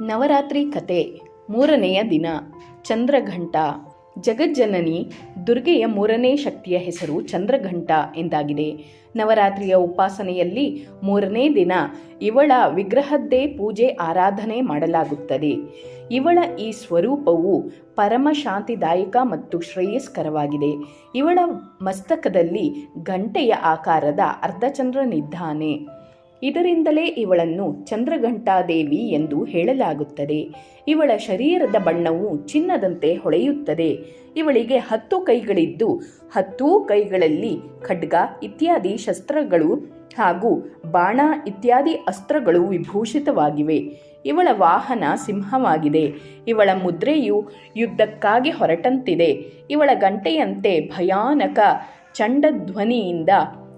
ನವರಾತ್ರಿ ಕತೆ. ಮೂರನೆಯ ದಿನ. ಚಂದ್ರಘಂಟ. ಜಗಜ್ಜನನಿ ದುರ್ಗೆಯ ಮೂರನೇ ಶಕ್ತಿಯ ಹೆಸರು ಚಂದ್ರಘಂಟ ಎಂದಾಗಿದೆ. ನವರಾತ್ರಿಯ ಉಪಾಸನೆಯಲ್ಲಿ ಮೂರನೇ ದಿನ. ಇವಳ ವಿಗ್ರಹದ್ದೇ ಪೂಜೆ ಆರಾಧನೆ ಮಾಡಲಾಗುತ್ತದೆ. ಇವಳ ಈ ಸ್ವರೂಪವು ಪರಮ ಶಾಂತಿದಾಯಕ ಮತ್ತು ಶ್ರೇಯಸ್ಕರವಾಗಿದೆ. ಇವಳ ಮಸ್ತಕದಲ್ಲಿ ಗಂಟೆಯ ಆಕಾರದ ಅರ್ಧಚಂದ್ರನಿದ್ದಾನೆ ಇದರಿಂದಲೇ ಇವಳನ್ನು ಚಂದ್ರಘಂಟಾದೇವಿ ಎಂದು ಹೇಳಲಾಗುತ್ತದೆ. ಇವಳ ಶರೀರದ ಬಣ್ಣವು ಚಿನ್ನದಂತೆ ಹೊಳೆಯುತ್ತದೆ. ಇವಳಿಗೆ ಹತ್ತು ಕೈಗಳಿದ್ದು, ಹತ್ತೂ ಕೈಗಳಲ್ಲಿ ಖಡ್ಗ ಇತ್ಯಾದಿ ಶಸ್ತ್ರಗಳು ಹಾಗೂ ಬಾಣ ಇತ್ಯಾದಿ ಅಸ್ತ್ರಗಳು ವಿಭೂಷಿತವಾಗಿವೆ. ಇವಳ ವಾಹನ ಸಿಂಹವಾಗಿದೆ. ಇವಳ ಮುದ್ರೆಯು ಯುದ್ಧಕ್ಕಾಗಿ ಹೊರಟಂತಿದೆ. ಇವಳ ಗಂಟೆಯಂತೆ ಭಯಾನಕ ಚಂಡಧ್ವನಿಯಿಂದ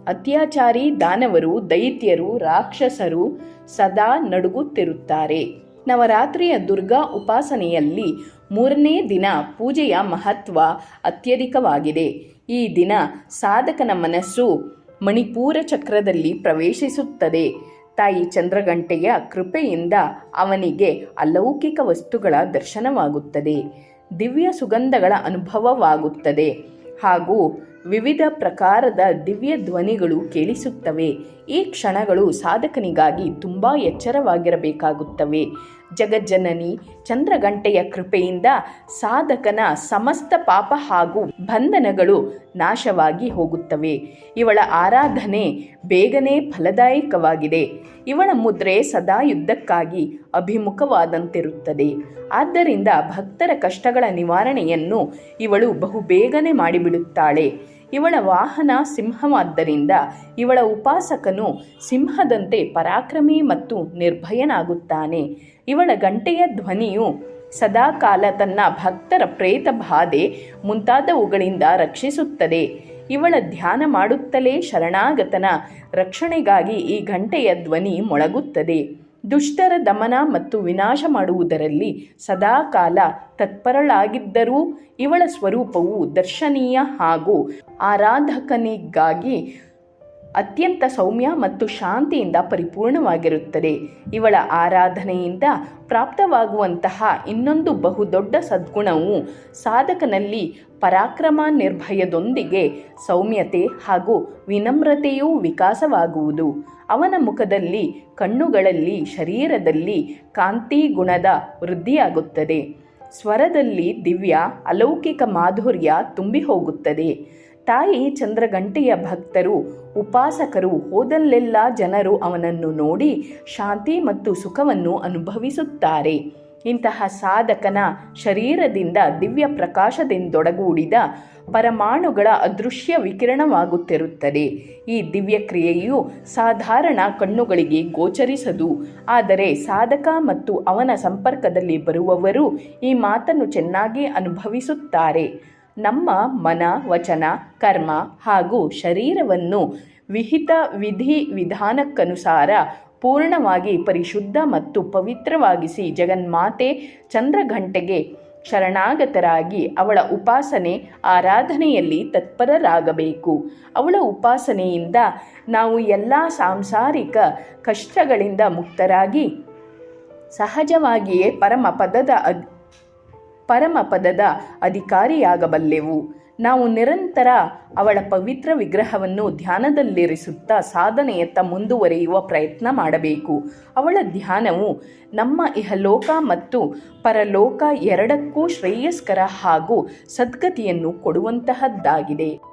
ಅತ್ಯಾಚಾರಿ ದಾನವರು, ದೈತ್ಯರು, ರಾಕ್ಷಸರು ಸದಾ ನಡುಗುತ್ತಿರುತ್ತಾರೆ. ನವರಾತ್ರಿಯ ದುರ್ಗಾ ಉಪಾಸನೆಯಲ್ಲಿ ಮೂರನೇ ದಿನ ಪೂಜೆಯ ಮಹತ್ವ ಅತ್ಯಧಿಕವಾಗಿದೆ. ಈ ದಿನ ಸಾಧಕನ ಮನಸ್ಸು ಮಣಿಪೂರ ಚಕ್ರದಲ್ಲಿ ಪ್ರವೇಶಿಸುತ್ತದೆ. ತಾಯಿ ಚಂದ್ರಗಂಟೆಯ ಕೃಪೆಯಿಂದ ಅವನಿಗೆ ಅಲೌಕಿಕ ವಸ್ತುಗಳ ದರ್ಶನವಾಗುತ್ತದೆ. ದಿವ್ಯ ಸುಗಂಧಗಳ ಅನುಭವವಾಗುತ್ತದೆ. ಹಾಗೂ ವಿವಿಧ ಪ್ರಕಾರದ ದಿವ್ಯ ಧ್ವನಿಗಳು ಕೇಳಿಸುತ್ತವೆ. ಈ ಕ್ಷಣಗಳು ಸಾಧಕನಿಗಾಗಿ ತುಂಬ ಎಚ್ಚರವಾಗಿರಬೇಕಾಗುತ್ತವೆ. ಜಗಜ್ಜನನಿ ಚಂದ್ರಗಂಟೆಯ ಕೃಪೆಯಿಂದ ಸಾಧಕನ ಸಮಸ್ತ ಪಾಪ ಹಾಗೂ ಬಂಧನಗಳು ನಾಶವಾಗಿ ಹೋಗುತ್ತವೆ. ಇವಳ ಆರಾಧನೆ ಬೇಗನೆ ಫಲದಾಯಕವಾಗಿದೆ. ಇವಳ ಮುದ್ರೆ ಸದಾ ಯುದ್ಧಕ್ಕಾಗಿ ಅಭಿಮುಖವಾದಂತಿರುತ್ತದೆ. ಆದ್ದರಿಂದ ಭಕ್ತರ ಕಷ್ಟಗಳ ನಿವಾರಣೆಯನ್ನು ಇವಳು ಬಹುಬೇಗನೆ ಮಾಡಿಬಿಡುತ್ತಾಳೆ. ಇವಳ ವಾಹನ ಸಿಂಹವಾದ್ದರಿಂದ ಇವಳ ಉಪಾಸಕನು ಸಿಂಹದಂತೆ ಪರಾಕ್ರಮಿ ಮತ್ತು ನಿರ್ಭಯನಾಗುತ್ತಾನೆ. ಇವಳ ಗಂಟೆಯ ಧ್ವನಿಯು ಸದಾಕಾಲ ತನ್ನ ಭಕ್ತರ ಪ್ರೇತ ಬಾಧೆ ಮುಂತಾದವುಗಳಿಂದ ರಕ್ಷಿಸುತ್ತದೆ. ಇವಳ ಧ್ಯಾನ ಮಾಡುತ್ತಲೇ ಶರಣಾಗತನ ರಕ್ಷಣೆಗಾಗಿ ಈ ಗಂಟೆಯ ಧ್ವನಿ ಮೊಳಗುತ್ತದೆ. ದುಷ್ಟರ ದಮನ ಮತ್ತು ವಿನಾಶ ಮಾಡುವುದರಲ್ಲಿ ಸದಾಕಾಲ ತತ್ಪರಳಾಗಿದ್ದರೂ ಇವಳ ಸ್ವರೂಪವು ದರ್ಶನೀಯ ಹಾಗೂ ಆರಾಧಕನಿಗಾಗಿ ಅತ್ಯಂತ ಸೌಮ್ಯ ಮತ್ತು ಶಾಂತಿಯಿಂದ ಪರಿಪೂರ್ಣವಾಗಿರುತ್ತದೆ. ಇವಳ ಆರಾಧನೆಯಿಂದ ಪ್ರಾಪ್ತವಾಗುವಂತಹ ಇನ್ನೊಂದು ಬಹುದೊಡ್ಡ ಸದ್ಗುಣವು ಸಾಧಕನಲ್ಲಿ ಪರಾಕ್ರಮ ನಿರ್ಭಯದೊಂದಿಗೆ ಸೌಮ್ಯತೆ ಹಾಗೂ ವಿನಮ್ರತೆಯೂ ವಿಕಾಸವಾಗುವುದು. ಅವನ ಮುಖದಲ್ಲಿ, ಕಣ್ಣುಗಳಲ್ಲಿ, ಶರೀರದಲ್ಲಿ ಕಾಂತಿ ಗುಣದ ವೃದ್ಧಿಯಾಗುತ್ತದೆ. ಸ್ವರದಲ್ಲಿ ದಿವ್ಯ, ಅಲೌಕಿಕ ಮಾಧುರ್ಯ ತುಂಬಿ ಹೋಗುತ್ತದೆ ತಾಯಿ ಚಂದ್ರಗಂಟೆಯ ಭಕ್ತರು, ಉಪಾಸಕರು, ಹೋದಲ್ಲೆಲ್ಲ ಜನರು ಅವನನ್ನು ನೋಡಿ ಶಾಂತಿ ಮತ್ತು ಸುಖವನ್ನು ಅನುಭವಿಸುತ್ತಾರೆ. ಇಂತಹ ಸಾಧಕನ ಶರೀರದಿಂದ ದಿವ್ಯ ಪ್ರಕಾಶದಿಂದೊಡಗೂಡಿದ ಪರಮಾಣುಗಳ ಅದೃಶ್ಯ ವಿಕಿರಣವಾಗುತ್ತಿರುತ್ತದೆ. ಈ ದಿವ್ಯ ಕ್ರಿಯೆಯು ಸಾಧಾರಣ ಕಣ್ಣುಗಳಿಗೆ ಗೋಚರಿಸದು. ಆದರೆ ಸಾಧಕ ಮತ್ತು ಅವನ ಸಂಪರ್ಕದಲ್ಲಿ ಬರುವವರು ಈ ಮಾತನ್ನು ಚೆನ್ನಾಗಿ ಅನುಭವಿಸುತ್ತಾರೆ. ನಮ್ಮ ಮನ, ವಚನ, ಕರ್ಮ ಹಾಗೂ ಶರೀರವನ್ನು ವಿಹಿತ ವಿಧಿ ವಿಧಾನಕ್ಕನುಸಾರ ಪೂರ್ಣವಾಗಿ ಪರಿಶುದ್ಧ ಮತ್ತು ಪವಿತ್ರವಾಗಿಸಿ ಜಗನ್ಮಾತೆ ಚಂದ್ರಘಂಟೆಗೆ ಶರಣಾಗತರಾಗಿ ಅವಳ ಉಪಾಸನೆ ಆರಾಧನೆಯಲ್ಲಿ ತತ್ಪರರಾಗಬೇಕು. ಅವಳ ಉಪಾಸನೆಯಿಂದ ನಾವು ಎಲ್ಲ ಸಾಂಸಾರಿಕ ಕಷ್ಟಗಳಿಂದ ಮುಕ್ತರಾಗಿ ಸಹಜವಾಗಿಯೇ ಪರಮ ಪದದ ಅದ್ ಪರಮ ಪದದ ಅಧಿಕಾರಿಯಾಗಬಲ್ಲೆವು. ನಾವು ನಿರಂತರ ಅವಳ ಪವಿತ್ರ ವಿಗ್ರಹವನ್ನು ಧ್ಯಾನದಲ್ಲಿರಿಸುತ್ತಾ ಸಾಧನೆಯತ್ತ ಮುಂದುವರೆಯುವ ಪ್ರಯತ್ನ ಮಾಡಬೇಕು. ಅವಳ ಧ್ಯಾನವು ನಮ್ಮ ಇಹಲೋಕ ಮತ್ತು ಪರಲೋಕ ಎರಡಕ್ಕೂ ಶ್ರೇಯಸ್ಕರ ಹಾಗೂ ಸದ್ಗತಿಯನ್ನು ಕೊಡುವಂತಹದ್ದಾಗಿದೆ.